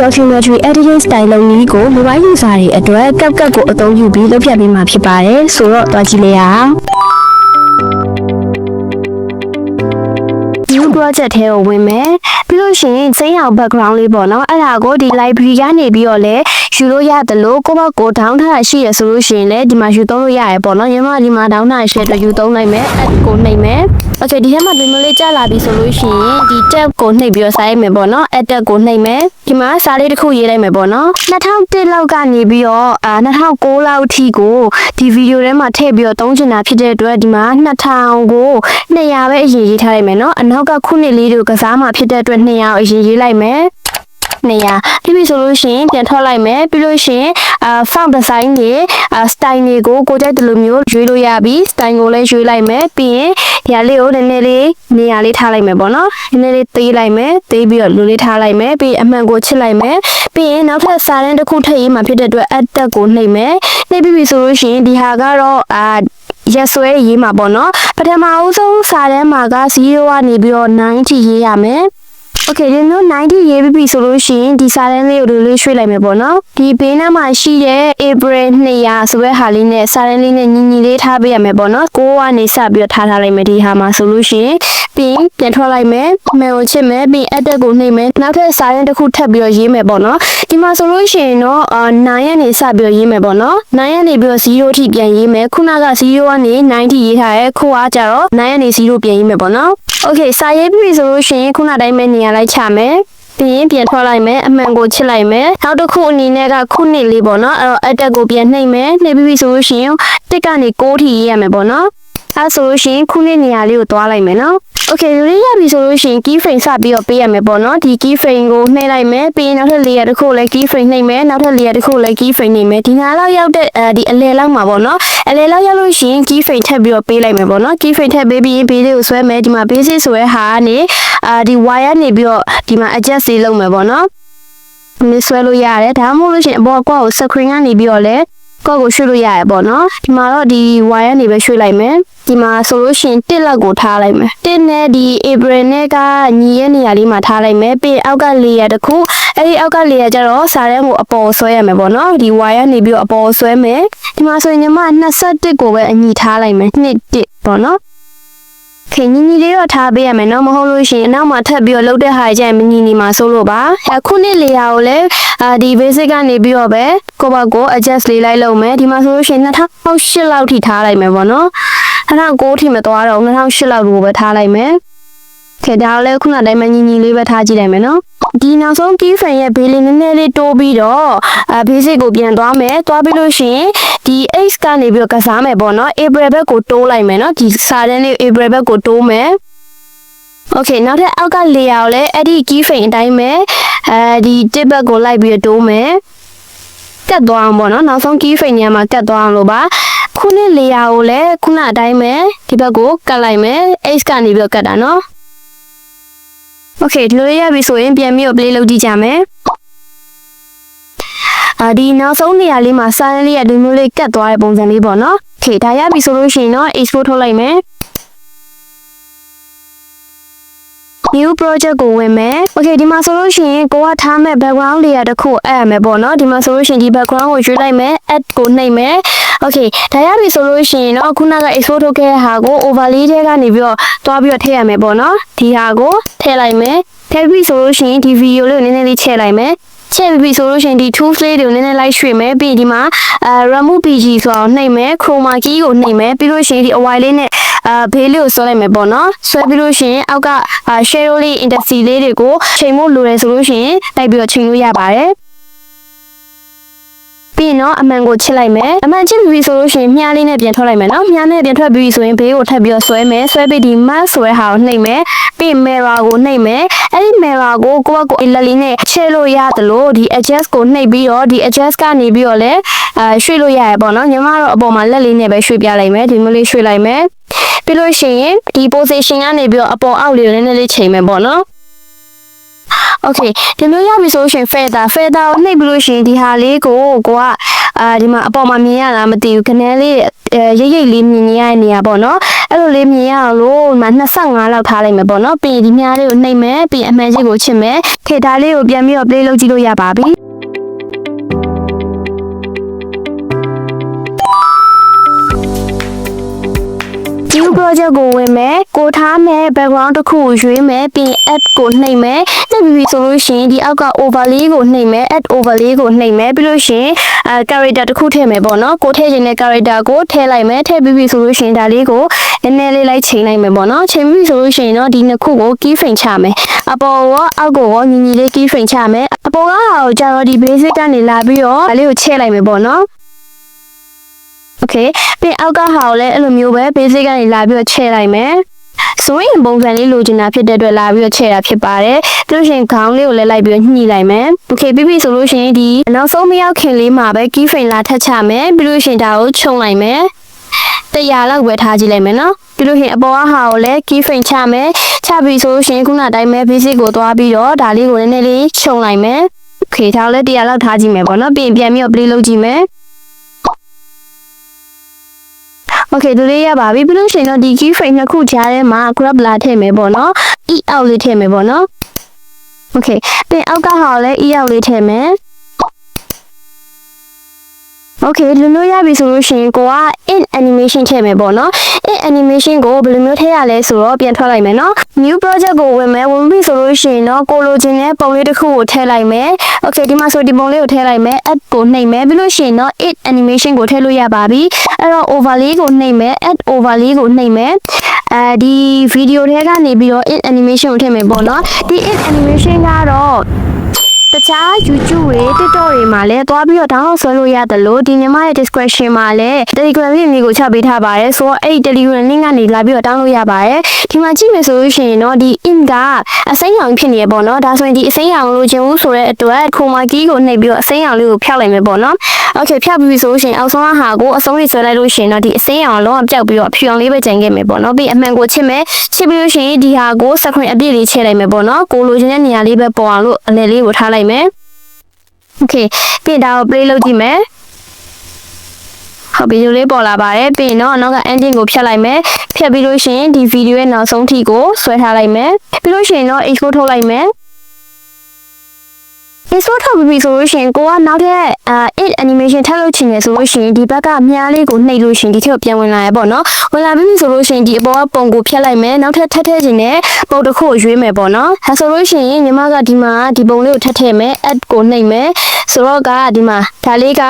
documentary editing style လုံးကြီးကို mobile user တွေအတွက်ကပ်ကပ်ကိုအသုံးပြုပြီးလုပ်ပြပေးမှာဖြစ်ပါတယ်ဆိုတော့တွားကြည့်လိုက်ရအောင် new project ထဲကိုဝင်မယ် ပြီးလို့ရှိရင်စိမ်းအောင် background လေးပေါ့နော်အဲ့ဒါကိုဒီ library ကနေပြီးတော့လဲယူလို့ရတယ်လို့ကိုယ့်ဘက်ကို down ထားတာရှိရဆိုလို့ရှိရင်လည်းဒီမှာယူသုံးလို့ရတယ်ပေါ့နော်ညီမဒီမှာ down ထားရရှိတဲ့အတွက်ယူသုံးနိုင်မယ် add ကိုနှိပ်မယ် okay ဒီထဲမှာဒီမျိုးလေးကြာလာပြီဆိုလို့ရှိရင်ဒီ tab ကိုနှိပ်ပြီးတော့စာရိုက်မယ်ပေါ့နော် add tab ကိုနှိပ်မယ်ဒီမှာစာလေးတစ်ခုရေးလိုက်မယ်ပေါ့နော်2001လောက်ကနေပြီးတော့အာ2009လောက်ထိကိုဒီဗီဒီယိုထဲမှာထည့်ပြီးတော့သုံးချင်တာဖြစ်တဲ့အတွက်ဒီမှာ2000ကို200ပဲအရင်ရေးထားလိုက်မယ်နော်အနောက်ကခုနှစ်လေးတွေကိုကစားမှာဖြစ်တဲ့အတွက်200ကိုအရင်ရေးလိုက်မယ်နေရပြီးပြီဆိုလို့ရှိရင်ပြန်ထွက်လိုက်မယ်ပြီးလို့ရှိရင်အာ font design တွေအာ style တွေကိုကိုကြိုက်တယ်လို့မျိုးရွေးလို့ရပြီ style ကိုလည်းရွေးလိုက်မယ်ပြီးရင်ဒီဟာလေးကိုနည်းနည်းလေးနေရာလေးထားလိုက်မယ်ပေါ့နော်နည်းနည်းလေးသေးလိုက်မယ်သေးပြီးတော့လူလေးထားလိုက်မယ်ပြီးရင်အမှန်ကိုချစ်လိုက်မယ်ပြီးရင်နောက်ထပ်စာတန်းတစ်ခုထည့်ရေးမှာဖြစ်တဲ့အတွက် add tag ကိုနှိပ်မယ်နှိပ်ပြီးပြီဆိုလို့ရှိရင်ဒီဟာကတော့အာရက်ဆွဲရေးမှာပေါ့နော်ပထမအဦးဆုံးစာတန်းမှာက0ကနေပြီးတော့9ထိရေးရမယ် Okay ဒီမျိုး90ရေးပြီးပြီဆိုလို့ရှိရင်ဒီစာတန်းလေးကိုဒီလေးရွှေ့လိုက်မယ်ပေါ့နော်ဒီဘေးနားမှာရှိတဲ့ April 200ဆိုတဲ့ဟာလေးနဲ့စာတန်းလေးနဲ့ညီညီလေးထားပေးရမယ်ပေါ့နော်ကိုကနေစပြီးတော့ထားထားလိုက်မယ်ဒီဟာမှာဆိုလို့ရှိရင်ပြီးရင်ပြန်ထွက်လိုက်မယ်မယ်ကိုချစ်မယ်ပြီးအတက်ကိုနှိပ်မယ်နောက်ထပ်စာတန်းတစ်ခုထပ်ပြီးတော့ရေးမယ်ပေါ့နော်ဒီမှာဆိုလို့ရှိရင်တော့အာ9ရက်နေစပြီးတော့ရေးမယ်ပေါ့နော်9ရက်နေပြီးတော့0အထိပြန်ရေးမယ်ခုနက0ကနေ90ရေးထားရဲခိုးအားကြတော့9ရက်နေ0ပြန်ရေးမယ်ပေါ့နော် Okay စာရေးပြီဆိုလို့ရှိရင်ခုနတိုင်းပဲနေရာလိုက်ချမယ်ပြီးရင်ပြန်ထွက်လိုက်မယ်အမှန်ကိုချစ်လိုက်မယ်နောက်တစ်ခုအနေနဲ့ကခုနှစ်လေးပေါ့နော်အဲ့တော့အတက်ကိုပြန်နှိပ်မယ်နှိပ်ပြီးပြီဆိုလို့ရှိရင်တစ်ကနေ6ထိရေးရမယ်ပေါ့နော်အဲဆိုလို့ရှိရင်ခုနှစ်နေရာလေးကိုသွားလိုက်မယ်နော် Okay လူလေးရပြီဆိုလို့ရှိရင် key frame စပြီးတော့ပေးရမယ်ပေါ့နော်ဒီ key frame ကိုနှိပ်လိုက်မယ်ပြီးရင်နောက်ထပ် layer တစ်ခုကိုလည်း key frame နှိပ်မယ်နောက်ထပ် layer တစ်ခုကိုလည်း key frame နှိပ်မယ်ဒီနားလောက်ရောက်တဲ့အဲဒီအလယ်လောက်မှာပေါ့နော်အလယ်လောက်ရောက်လို့ရှိရင် key frame ထပ်ပြီးတော့ပေးလိုက်မယ်ပေါ့နော် key frame ထပ်ပေးပြီးရင် base ကိုဆွဲမယ်ဒီမှာ basic ဆိုရဲဟာကနေအာဒီ wire နေပြီးတော့ဒီမှာ adjust လေးလုပ်မယ်ပေါ့နော်မဆွဲလို့ရတယ်ဒါမှမဟုတ်လို့ရှိရင်အပေါ်ကောက်ကို screen ကနေပြီးတော့လည်းကောက်ကိုရွှေ့လို့ရတယ်ပေါ့နော်ဒီမှာတော့ဒီ wire နေပဲရွှေ့လိုက်မယ် ဒီမှာဆိုလို့ရှိရင်တစ်လက်ကိုထားလိုက်မယ်တစ်နဲ့ဒီ April နဲ့ကညီရဲ့နေရာလေးမှာထားလိုက်မယ်ပြီးရင်အောက်က layer တစ်ခုအဲ့ဒီအောက်က layer ကျတော့စာတန်းကိုအပေါ်ဆွဲရမယ်ပေါ့နော်ဒီ wire နေပြီးတော့အပေါ်ဆွဲမယ်ဒီမှာဆိုရင်ညီမ21ကိုပဲအညီထားလိုက်မယ်နှစ်တစ်ပေါ့နော် ခင်ညီညီလေးတော့ထားပေးရမယ်နော်မဟုတ်လို့ရှိရင်အနောက်မှာထပ်ပြီးတော့လှုပ်တဲ့ဟာကြရင်မညီညီမှာစိုးလို့ပါအခုနှစ်လေယာကိုလည်းအာဒီ basic ကနေပြီးတော့ပဲကိုယ့်ဘက်ကို adjust လေးလိုက်လုပ်မယ်ဒီမှာဆိုလို့ရှိရင်2008လောက်ထိထားလိုက်မယ်ပေါ့နော်2009ထိမသွားတော့2008လောက်ကိုပဲထားလိုက်မယ်ခေဒါလည်းခုနတိုင်းမညီညီလေးပဲထားကြည့်လိုက်မယ်နော် ဒီနောက်ဆုံး key frame ရဲ့ဘေးလေးနည်းနည်းလေးတိုးပြီးတော့အာ basic ကိုပြန်သွားမယ်သွားပြီးလို့ရှိရင်ဒီ x ကနေပြီးတော့ကစားမယ်ပေါ့နော် april ဘက်ကိုတိုးလိုက်မယ်နော်ဒီစာတန်းလေး april ဘက်ကိုတိုးမယ် Okay နောက်ထပ်အောက်က layer ကိုလည်းအဲ့ဒီ key frame အတိုင်းပဲအဲဒီ tip ဘက်ကိုလိုက်ပြီးတော့တိုးမယ်ကတ်သွားအောင်ပေါ့နော်နောက်ဆုံး key frame ညမှာကတ်သွားအောင်လို့ပါခုနှစ် layer ကိုလည်းခုနအတိုင်းပဲဒီဘက်ကိုကတ်လိုက်မယ် x ကနေပြီးတော့ကတ်တာနော် Okay ဒီလိုရပြီဆိုရင်ပြန်ပြီးတော့ play လုပ်ကြည့်ကြမယ်အာဒီနောက်ဆုံးနေရာလေးမှာ silent လေးရဒီမျိုးလေးကတ်သွားတဲ့ပုံစံလေးပေါ့နော်။ Okay ဒါရပြီဆိုလို့ရှိရင်တော့ export ထုတ်လိုက်မယ်။ new project ကိုဝင်မယ်။ Okay ဒီမှာဆိုလို့ရှိရင်ကိုကထားမဲ့ background layer တစ်ခုအပ်ရမယ်ပေါ့နော်။ဒီမှာဆိုလို့ရှိရင်ဒီ background ကိုရွေးလိုက်မယ်။ add ကိုနှိပ်မယ်။ Okay ဒါရပြီဆိုလို့ရှိရင်တော့ခုနက export ထုတ်ခဲ့တဲ့ဟာကို overlay ထဲကနေပြီးတော့တွားပြီးတော့ထည့်ရမယ်ပေါ့နော်။ဒီဟာကိုထည့်လိုက်မယ်။ထည့်ပြီဆိုလို့ရှိရင်ဒီ video လေးကိုနည်းနည်းလေးချဲ့လိုက်မယ်။ချက်ပြီးဆိုလို့ရှိရင်ဒီ tools လေးတွေကိုနည်းနည်းလိုက်ရွှေ့မယ်ပြီးဒီမှာအဲ remove pg ဆိုအောင်နှိပ်မယ် chroma key ကိုနှိပ်မယ်ပြီးလို့ရှိရင်ဒီ away လေးနဲ့ အာဘေးလေးကိုဆွဲလိုက်မယ်ပေါ့နော်ဆွဲပြီးလို့ရှိရင်အောက်က shadow လေး index လေးတွေကိုချိန်ဖို့လိုတယ်ဆိုလို့ရှိရင်တိုက်ပြီးတော့ချိန်လို့ရပါတယ်ပြီးရင်တော့အမှန်ကိုချစ်လိုက်မယ်အမှန်ချစ်ပြီဆိုလို့ရှိရင်မြားလေးနဲ့ပြန်ထွက်လိုက်မယ်နော်မြားနဲ့ပြန်ထွက်ပြီဆိုရင်ဘေးကိုထပ်ပြီးတော့ဆွဲမယ်ဆွဲပြီးဒီ mask ဆိုတဲ့ဟာကိုနှိပ်မယ်ပြီး mirror ကိုနှိပ်မယ်အဲ့ဒီ mirror ကိုကိုယ့်ဘက်ကိုလက်လေးနဲ့ချဲလို့ရတယ်လို့ဒီ adjust ကိုနှိပ်ပြီးတော့ဒီ adjust ကနေပြီးတော့လည်းအာရွှေ့လို့ရရပေါ့နော်ညီမတော့အပေါ်မှာလက်လေးနဲ့ပဲရွှေ့ပြလိုက်မယ်ဒီမျိုးလေးရွှေ့လိုက်မယ် ပြီးလို့ရှိရင်ဒီ position ကနေပြီးတော့အပေါ်အောက်လေးကိုနည်းနည်းလေးချိန်မယ်ပေါ့နော် Okay ဒီမျိုးရပြီဆိုလို့ရှိရင် feather feather ကိုနှိပ်ပြီးလို့ရှိရင်ဒီဟာလေးကိုကိုကအာဒီမှာအပေါ်မှာမြင်ရလားမသိဘူးခနဲလေးအဲရိပ်ရိပ်လေးမြင်ရတဲ့နေရာပေါ့နော်အဲ့လိုလေးမြင်ရအောင်လို့ဒီမှာ25လောက်ထားလိုက်မယ်ပေါ့နော်ပြီးရင်ဒီမြားလေးကိုနှိပ်မယ်ပြီးရင်အမှန်ကြီးကိုချစ်မယ်ခေဒါလေးကိုပြန်ပြီးတော့ play လုပ်ကြည့်လို့ရပါပြီ project ကိုဝင်မယ်ကိုထားမယ် background တစ်ခုကိုရွေးမယ်ပြီးရင် add ကိုနှိပ်မယ်နှိပ်ပြီးပြီဆိုလို့ရှိရင်ဒီအောက်က overlay ကိုနှိပ်မယ် add overlay ကိုနှိပ်မယ်ပြီးလို့ရှိရင်အဲ character တစ်ခုထည့်မယ်ပေါ့နော်ကိုထည့်ခြင်းတဲ့ character ကိုထည့်လိုက်မယ်ထည့်ပြီးပြီဆိုလို့ရှိရင်ဒါလေးကိုနည်းနည်းလေးလိုက်ချိန်လိုက်မယ်ပေါ့နော်ချိန်ပြီးပြီဆိုလို့ရှိရင်တော့ဒီနှစ်ခုကို key frame ချမယ်အပေါ်ရောအောက်ကိုရောညီညီလေး key frame ချမယ်အပေါ်ကဟာကိုကျတော့ဒီ basic ကနေလာပြီးတော့ဒါလေးကိုချဲ့လိုက်မယ်ပေါ့နော် okay ပြီးအောက်ကဟာကိုလည်းအဲ့လိုမျိုးပဲ basic ကနေလာပြီးတော့ချဲ့လိုက်မယ်ဆိုရင်ပုံစံလေးလိုချင်တာဖြစ်တဲ့အတွက်လာပြီးတော့ချဲ့တာဖြစ်ပါတယ်။ပြီးလို့ရှိရင်ခေါင်းလေးကိုလည်းလိုက်ပြီးတော့ညှိလိုက်မယ်။ Okay ပြီပြီဆိုလို့ရှိရင်ဒီနောက်ဆုံးမရောက်ခင်လေးမှာပဲ key frame လာထပ်ချမယ်။ပြီးလို့ရှိရင်ဒါကိုခြုံလိုက်မယ်။တရားလောက်ပဲထားကြည့်လိုက်မယ်နော်။ပြီးလို့ရှိရင်အပေါ်ကဟာကိုလည်း key frame ချမယ်။ချပြီဆိုလို့ရှိရင်ခုနတိုင်းပဲ basic ကိုသွားပြီးတော့ဒါလေးကိုနည်းနည်းလေးခြုံလိုက်မယ်။ Okay ဒါလည်းတရားလောက်ထားကြည့်မယ်ပေါ့နော်။ပြီးရင်ပြန်ပြီးတော့ play လုပ်ကြည့်မယ်။ Okay ဒီလေးရပါပြီပြီးလို့ရှိရင်တော့ဒီ key frame နှစ်ခုကြားထဲမှာ grab လာထည့်မယ်ပေါ့နော် e out လေးထည့်မယ်ပေါ့နော် Okay တင်အောက်ကဟာလည်း e out လေးထည့်မယ် Okay လွတ်လွတ်ရပြီဆိုလို့ရှိရင်ကိုက in animation ထည့်မယ်ပေါ့နော် in animation ကိုဘယ်လိုမျိုးထည့်ရလဲဆိုတော့ပြန်ထွက်လိုက်မယ်နော် new project ကိုဝင်မယ်ဝင်ပြီဆိုလို့ရှိရင်တော့ကိုလိုချင်တဲ့ပုံလေးတစ်ခုကိုထည့်လိုက်မယ် Okay ဒီမှာဆိုဒီပုံလေးကိုထည့်လိုက်မယ် add ကိုနှိပ်မယ်ပြီးလို့ရှိရင်တော့ it animation ကိုထည့်လို့ရပါပြီအဲ့တော့ overlay ကိုနှိပ်မယ် add overlay ကိုနှိပ်မယ်အဲဒီ video ထဲကနေပြီးတော့ it animation ကိုထည့်မယ်ပေါ့နော်ဒီ it animation ကတော့တခြား YouTube တွေ TikTok တွေမှာလည်းသွားပြီးတော့ download ဆွဲလို့ရတယ်လို့ဒီညီမရဲ့ description မှာလည်း Telegram link လေးကိုချပေးထားပါတယ်ဆိုတော့အဲ့ဒီ Telegram link ကနေလာပြီးတော့ download ရပါတယ်ဒီမှာကြည့်မယ်ဆိုလို့ရှိရင်တော့ဒီ in ကအစိမ်းရောင်ဖြစ်နေရပေါ့နော်ဒါဆိုရင်ဒီအစိမ်းရောင်လိုချင်ဘူးဆိုတဲ့အတွက် chroma key ကိုနှိပ်ပြီးတော့အစိမ်းရောင်လေးကိုဖျောက်လိုက်မယ်ပေါ့နော် Okay ဖျောက်ပြီးပြီဆိုလို့ရှိရင်အောက်ဆုံးကဟာကိုအဆုံးလေးဆွဲလိုက်လို့ရှိရင်တော့ဒီအစိမ်းရောင်လုံးဝပျောက်ပြီးတော့အဖြူရောင်လေးပဲကျန်ခဲ့မယ်ပေါ့နော်ပြီးအမှန်ကိုချစ်မယ်ချစ်ပြီးလို့ရှိရင်ဒီဟာကို screen အပြည့်လေးချဲ့လိုက်မယ်ပေါ့နော်ကိုလိုချင်တဲ့နေရာလေးပဲပေါ်အောင်လို့အလယ်လေးကိုထားလိုက်မယ် โอเคပြီးရင်ဒါကို play လုပ်ကြည့်မယ်ဟုတ်ပြီဒီလိုလေးပေါ်လာပါတယ်ပြီးရင်တော့နောက်က ending ကိုဖြတ်လိုက်မယ်ဖြတ်ပြီးလို့ရှိရင်ဒီ video ရဲ့နောက်ဆုံးထိကိုဆွဲထားလိုက်မယ်ပြီးလို့ရှိရင်တော့ export ထုတ်လိုက်မယ် export ထုတ်ပြီးပြီဆိုလို့ရှိရင်ကိုကနောက်ထပ်အာ it animation ထပ်လုပ်ချင်တယ်ဆိုလို့ရှိရင်ဒီဘက်ကမြားလေးကိုနှိပ်လို့ရှိရင်ဒီထက်ပြန်ဝင်လာရပေါ့နော်ဝင်လာပြီးပြီဆိုလို့ရှိရင်ဒီအပေါ်ကပုံကိုဖြတ်လိုက်မယ်နောက်ထပ်ထပ်ထည့်ချင်တဲ့ပုံတစ်ခုကိုရွေးမယ်ပေါ့နော်ဒါဆိုလို့ရှိရင်ညီမကဒီမှာဒီပုံလေးကိုထပ်ထည့်မယ် add ကိုနှိပ်မယ်ဆိုတော့ကဒီမှာဒါလေးက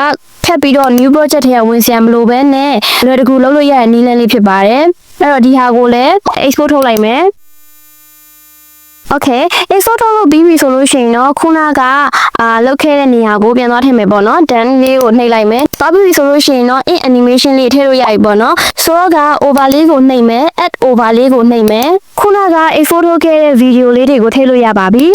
ဖက်ပြီးတော့ new project ထဲကဝင်စရာမလိုဘဲနဲ့လွယ်တကူလုပ်လို့ရတဲ့နည်းလမ်းလေးဖြစ်ပါတယ်အဲ့တော့ဒီဟာကိုလည်း export ထုတ်လိုက်မယ် Okay export ထုတ်လို့ပြီးပြီဆိုလို့ရှိရင်တော့ခုနကအာလောက်ခဲ့တဲ့နေရာကိုပြန်သွားထည့်မယ်ပေါ့နော် done လေးကိုနှိပ်လိုက်မယ်သွားပြီးပြီဆိုလို့ရှိရင်တော့ in animation လေးထည့်လို့ရပြီပေါ့နော်ဆိုတော့က overlay ကိုနှိပ်မယ် add overlay ကိုနှိပ်မယ်ခုနက export ထုတ်ခဲ့တဲ့ video လေးတွေကိုထည့်လို့ရပါပြီ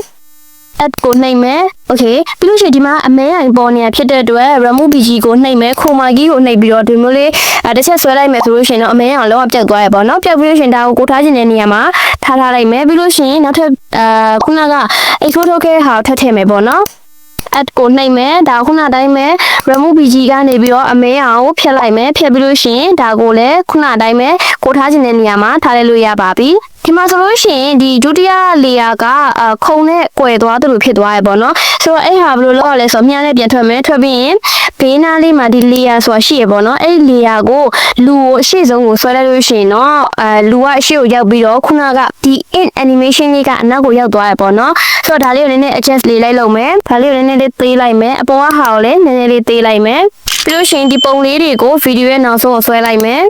add ကိုနှိပ်မယ်။ Okay ပြီးလို့ရှိရင်ဒီမှာအမဲအိမ်ပေါ်နေရဖြစ်တဲ့အတွက် remove bg ကိုနှိပ်မယ်။ chroma key ကိုနှိပ်ပြီးတော့ဒီမျိုးလေးအဲတစ်ချက်ဆွဲလိုက်မယ်ဆိုလို့ရှိရင်တော့အမဲအောင်လုံးဝပြတ်သွားရပါတော့။ပြတ်ပြီးလို့ရှိရင်ဒါကိုကိုထားခြင်းတဲ့နေရာမှာထားထားလိုက်မယ်။ပြီးလို့ရှိရင်နောက်ထပ်အာခုနက export ထုတ်ခဲ့တဲ့ဟာကိုထပ်ထည့်မယ်ပေါ့နော်။ add ကိုနှိပ်မယ်ဒါခုနအတိုင်းပဲ remove bg ကနေပြီးတော့အမဲအောင်ကိုဖျက်လိုက်မယ်ဖျက်ပြီးလို့ရှိရင်ဒါကိုလည်းခုနအတိုင်းပဲကိုထားခြင်းတဲ့နေရာမှာထားလိုက်လို့ရပါပြီ ဒီမှာဆိုလို့ရှိရင်ဒီဒုတိယလေယာကအာခုံနဲ့ကွယ်သွားသလိုဖြစ်သွားရပေါ့နော်ဆိုတော့အဲ့ဟာဘယ်လိုလုပ်ရလဲဆိုတော့မြားနဲ့ပြန်ထွက်မယ်ထွက်ပြီးရင်ဘေးနားလေးမှာဒီလေယာဆိုတာရှိရပေါ့နော်အဲ့ဒီလေယာကိုလူကိုအရှိဆုံးကိုဆွဲလိုက်လို့ရှိရင်တော့အဲလူကအရှိကိုရောက်ပြီးတော့ခုနကဒီ in animation လေးကအနောက်ကိုရောက်သွားရပေါ့နော်ဆိုတော့ဒါလေးကိုနည်းနည်း adjust လေးလိုက်လုပ်မယ်ဒါလေးကိုနည်းနည်းလေးသေးလိုက်မယ်အပေါ်ကဟာကိုလည်းနည်းနည်းလေးသေးလိုက်မယ်ပြီးလို့ရှိရင်ဒီပုံလေးတွေကိုဗီဒီယိုရဲ့နောက်ဆုံးကိုဆွဲလိုက်မယ်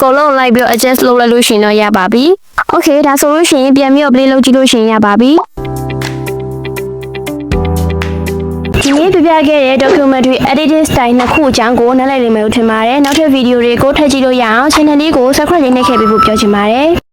ကိုလုံးလိုက်ပြီးတော့ adjust လုပ်လိုက်လို့ရှိရင်တော့ရပါပြီ။ Okay ဒါဆိုလို့ရှိရင်ပြန်ပြီးတော့ play လုပ်ကြည့်လို့ရှိရင်ရပါပြီ။ဒီနေ့ပြပြခဲ့တဲ့ documentary editing style နှစ်ခုအကြောင်းကိုနားလည်လိမ့်မယ်လို့ထင်ပါတယ်။နောက်ထပ်ဗီဒီယိုတွေကိုထပ်ကြည့်လို့ရအောင် channel လေးကို subscribe လေးနှိပ်ခဲ့ပေးဖို့ပြောချင်ပါတယ်။